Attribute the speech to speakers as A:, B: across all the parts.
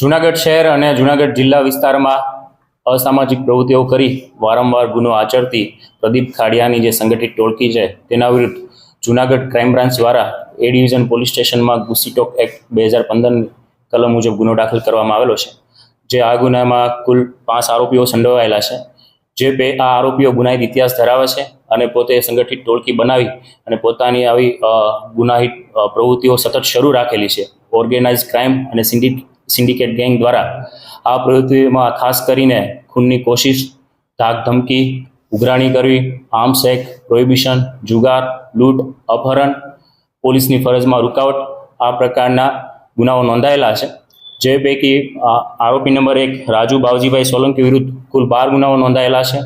A: જુનાગઢ શહેર અને જુનાગઢ જિલ્લા વિસ્તારમાં અસામાજિક પ્રવૃત્તિઓ કરી વારંવાર ગુનો આચરતી પ્રદીપ ખાડિયાની જે સંગઠિત ટોળકી છે, તેના વિરુદ્ધ જુનાગઢ ક્રાઇમ બ્રાન્ચ દ્વારા એ ડિવિઝન પોલીસ સ્ટેશનમાં ગુસીટોક એક્ટ બે હજાર પંદરની કલમ મુજબ ગુનો દાખલ કરવામાં આવેલો છે. જે આ ગુનામાં કુલ પાંચ આરોપીઓ સંડોવાયેલા છે. જે બે આ આરોપીઓ ગુનાહિત ઇતિહાસ ધરાવે છે અને પોતે સંગઠિત ટોળકી બનાવી અને પોતાની આવી ગુનાહિત પ્રવૃત્તિઓ સતત શરૂ રાખેલી છે. ઓર્ગેનાઇઝ ક્રાઇમ અને સિન્ડિક સિન્ડિકેટ ગેંગ દ્વારા આ પ્રવૃત્તિમાં ખાસ કરીને ખૂનની કોશિશ, ધાક ધમકી, ઉઘરાણી કરવી આર્મ્સ એક્ટ પ્રોહિબિશન, જુગાર, લૂંટ, અપહરણ, પોલીસની ફરજમાં રૂકાવટ આ પ્રકારના ગુનાઓ નોંધાયેલા છે. જે પૈકી આરોપી નંબર એક રાજુ બાવજીભાઈ સોલંકી વિરુદ્ધ કુલ બાર ગુનાઓ નોંધાયેલા છે.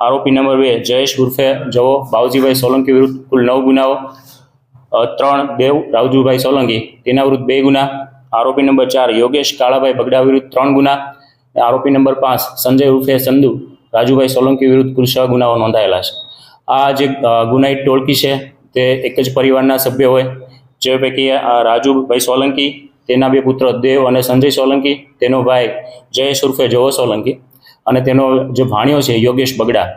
A: આરોપી નંબર બે જયેશ ઉર્ફે જવો બાવજીભાઈ સોલંકી વિરુદ્ધ કુલ નવ ગુનાઓ ત્રણ દેવ રાવજુભાઈ સોલંકી, તેના વિરુદ્ધ બે ગુના આરોપી નંબર ચાર યોગેશ કાળાભાઈ બગડા વિરુદ્ધ ત્રણ ગુના. આરોપી નંબર પાંચ સંજય ઉર્ફે સંધુ રાજુભાઈ સોલંકી વિરુદ્ધ કુલ છ ગુનાઓ નોંધાયેલા છે. આ જે ગુનાહિત ટોળકી છે, તે એક જ પરિવારના સભ્ય હોય. જે પૈકી રાજુભાઈ સોલંકી, તેના બે પુત્ર દેવ અને સંજય સોલંકી, તેનો ભાઈ જયેશ ઉર્ફે જવો સોલંકી અને તેનો જે ભાણ્યો છે યોગેશ બગડા.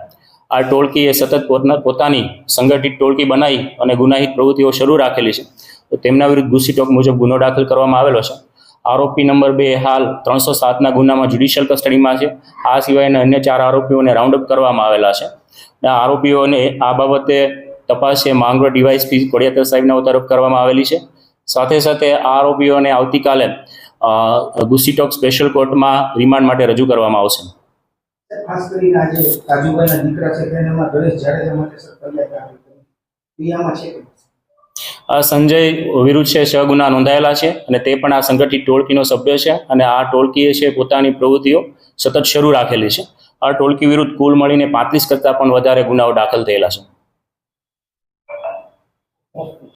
A: આ ટોળકીએ સતત પોતના- સંગઠિત ટોળકી બનાવી અને ગુનાહિત પ્રવૃત્તિઓ શરૂ રાખેલી છે. તો તેમના વિરુદ્ધ ગુસ્સીટોક મુજબ ગુનો દાખલ કરવામાં આવેલો છે. આરોપી નંબર બે હાલ ત્રણસો સાતના ગુનામાં જ્યુડિશિયલ કસ્ટડીમાં છે. આ સિવાયના અન્ય ચાર આરોપીઓને રાઉન્ડ અપ કરવામાં આવેલા છે. આરોપીઓને આ બાબતે તપાસે માંગરો ડીવાયસપી કોડિયાતર સાહેબના તરફ કરવામાં આવેલી છે. સાથે સાથે આ આરોપીઓને આવતીકાલે ગુસ્સી ગુસ્સીટોક સ્પેશિયલ કોર્ટમાં રિમાન્ડ માટે રજૂ કરવામાં આવશે.
B: ખાસ કરીને આજે રાજુભાઈના દીકરા છે તેને એમાં ગણેશ જાડેજા માટે સર ફરિયાદ ક્રિયામાં છે
A: આ સંજય વિરુદ્ધ છે છ ગુના નોંધાયેલા છે અને તે પણ આ સંગઠિત ટોળકીનો સભ્ય છે અને આ ટોળકીએ છે પોતાની પ્રવૃત્તિઓ સતત શરૂ રાખેલી છે. આ ટોળકી વિરુદ્ધ કુલ મળીને પાંત્રીસ કરતાં પણ વધારે ગુનાઓ દાખલ થયેલા છે.